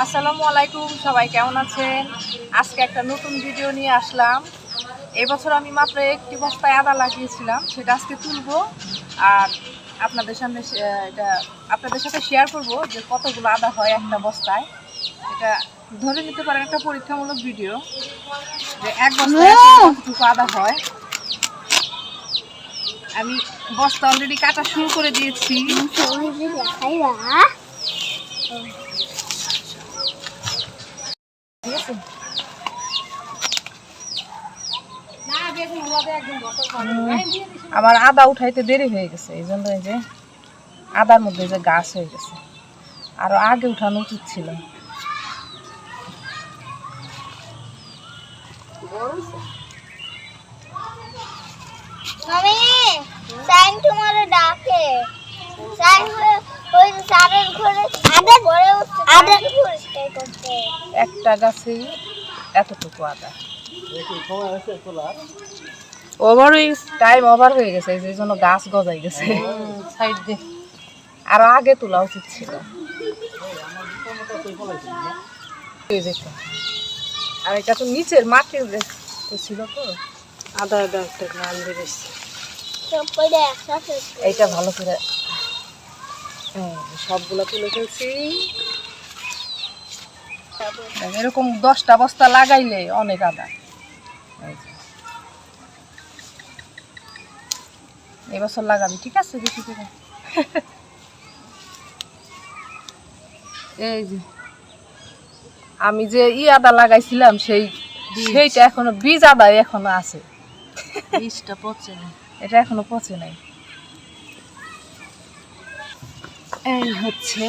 আসসালামু আলাইকুম সবাই কেমন আছেন? আজকে একটা নতুন ভিডিও নিয়ে আসলাম। এবছর আমি মাত্র একটি বস্তায় আদা লাগিয়েছিলাম সেটা আজকে তুলবো। আর আপনাদের সামনে এটা আপনাদের সাথে শেয়ার করব যে কতগুলো আদা হয় একটা বস্তায়। এটা ধরে নিতে পারেন একটা পরীক্ষামূলক ভিডিও যে এক বস্তায় কতটুকু আদা হয়। আমি বস্তা অলরেডি কাটা শুরু করে দিয়েছি। ঠিক আছে আমার আদা উঠাইতে দেরি হয়ে গেছে এই জন্য এই যে আদার মধ্যে যে গাছ হয়ে গেছে। আরও আগে উঠানো উচিত ছিল। মামি সাইন তোমারে ডাকে। সাইন ওই সারের ঘরে আদা ঘরে আদা পরিষ্কার করতে। একটা গাছেই এতটুকু আদা। ওভার টাইম ওভার হয়ে গেছে এই যে জন্য গাছ গজাই গেছে। সাইড দিয়ে। আরও আগে তোলা উচিত ছিল। আর এটা তো নিচের মাটির তো ছিল তো। আদা আদা একটা গান বেরিয়েছে সব এইটা ভালো করে হ্যাঁ, সবগুলো তুলে ফেলছি। এরকম দশটা বস্তা লাগাইলে অনেক আদা। এবছর লাগাবি ঠিক আছে? বেশি করে এই যে। আমি যে ই আদা লাগাইছিলাম সেই সেইটা এখনও বীজ আদা এখনও আছে। বীজটা পচে না এটা এখনও পচে নাই। এই হচ্ছে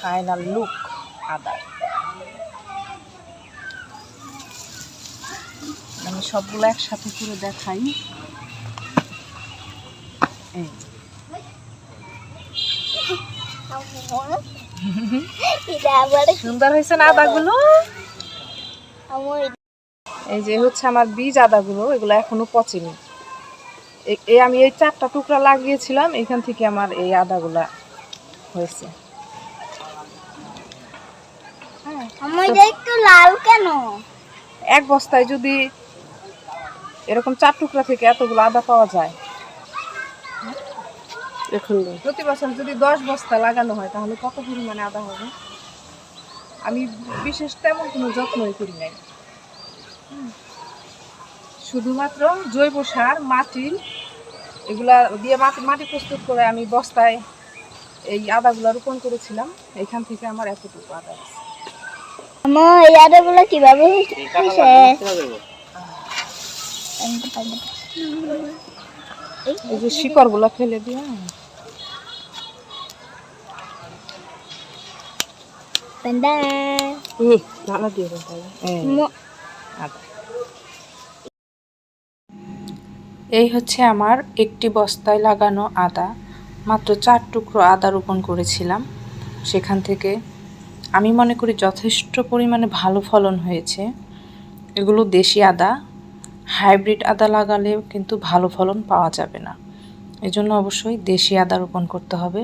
ফাইনাল লুক আদা আমি সবগুলো একসাথে করে দেখাই। সুন্দর হয়েছে না আদাগুলো? এই যে হচ্ছে আমার বীজ আদাগুলো, এগুলো এখনও পচেনি। এই আমি এই চারটা টুকরা লাগিয়েছিলাম, এখান থেকে আমার এই আদাগুলা হয়েছে। হ্যাঁ একটু লাল কেন? এক বস্তায় যদি এরকম চার টুকরা থেকে এতগুলো আদা পাওয়া যায়। এখন প্রতি বছর যদি দশ বস্তা লাগানো হয় তাহলে কত পরিমাণে আদা হবে? আমি বিশেষ তেমন কোনো যত্নই করি নাই। হুম। শুধুমাত্র জৈব সার মাটি এগুলা দিয়ে মাটি প্রস্তুত করে আমি বস্তায় এই আদাগুলা রোপণ করেছিলাম এখান থেকে আমার এতটুকু আদা আছে। আমার এই আদাগুলো কীভাবে হয়েছে? এই যে শিকড়গুলো ফেলে দিয়ে আদা। এই হচ্ছে আমার একটি বস্তায় লাগানো আদা। মাত্র চার টুকরো আদা রোপণ করেছিলাম। সেখান থেকে আমি মনে করি যথেষ্ট পরিমাণে ভালো ফলন হয়েছে। এগুলো দেশি আদা, হাইব্রিড আদা লাগালেও কিন্তু ভালো ফলন পাওয়া যাবে না। এজন্য অবশ্যই দেশি আদা রোপণ করতে হবে।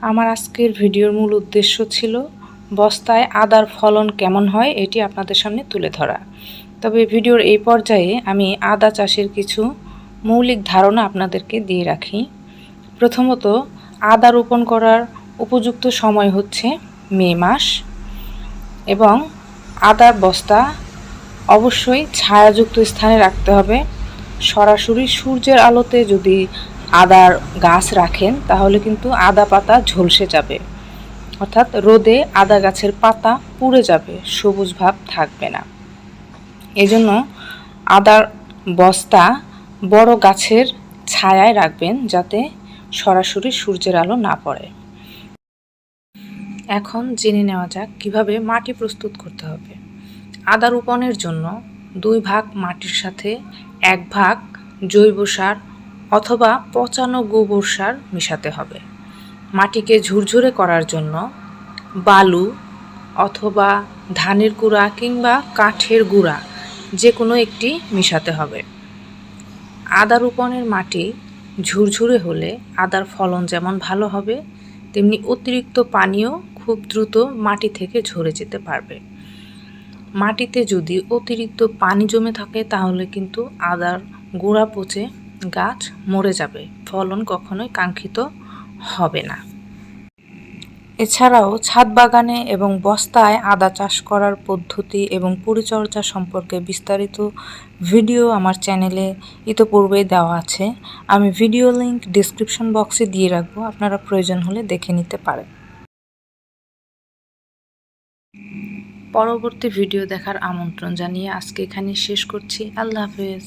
আমার আজকের ভিডিওর মূল উদ্দেশ্য ছিল, বস্তায় আদার ফলন কেমন হয় এটি আপনাদের সামনে তুলে ধরা। তবে ভিডিওর এই পর্যায়ে আমি আদা চাষের কিছু মৌলিক ধারণা আপনাদেরকে দিয়ে রাখি। প্রথমত, আদা রোপণ করার উপযুক্ত সময় হচ্ছে মে মাস এবং আদার বস্তা অবশ্যই ছায়াযুক্ত স্থানে রাখতে হবে। সরাসরি সূর্যের আলোতে যদি আদার গাছ রাখেন, তাহলে কিন্তু আদা পাতা ঝলসে যাবে। অর্থাৎ রোদে আদা গাছের পাতা পুড়ে যাবে, সবুজ ভাব থাকবে না। এজন্য আদার বস্তা বড় গাছের ছায়ায় রাখবেন যাতে সরাসরি সূর্যের আলো না পড়ে। এখন জেনে নেওয়া যাক কীভাবে মাটি প্রস্তুত করতে হবে। আদা রোপণের জন্য দুই ভাগ মাটির সাথে এক ভাগ জৈব সার অথবা পচানো গোবর সার মেশাতে হবে। মাটিকে ঝুরঝুরে করার জন্য বালু অথবা ধানের গুঁড়া কিংবা কাঠের গুঁড়া যে কোনো একটি মেশাতে হবে। আদা রোপণের মাটি ঝুরঝুরে হলে আদার ফলন যেমন ভালো হবে, তেমনি অতিরিক্ত পানিও খুব দ্রুত মাটি থেকে ঝরে যেতে পারবে। মাটিতে যদি অতিরিক্ত পানি জমে থাকে, তাহলে কিন্তু আদার গোড়া পচে গাছ মরে যাবে। ফলন কখনোই কাঙ্ক্ষিত হবে না। এছাড়াও ছাদ বাগানে এবং বস্তায় আদা চাষ করার পদ্ধতি এবং পরিচর্যা সম্পর্কে বিস্তারিত ভিডিও আমার চ্যানেলে ইতোপূর্বে দেওয়া আছে। আমি ভিডিও লিংক ডিসক্রিপশন বক্সে দিয়ে রাখব, আপনারা প্রয়োজন হলে দেখে নিতে পারেন। পরবর্তী ভিডিও দেখার আমন্ত্রণ জানিয়ে আজকে এখানে শেষ করছি। আল্লাহ হাফেজ।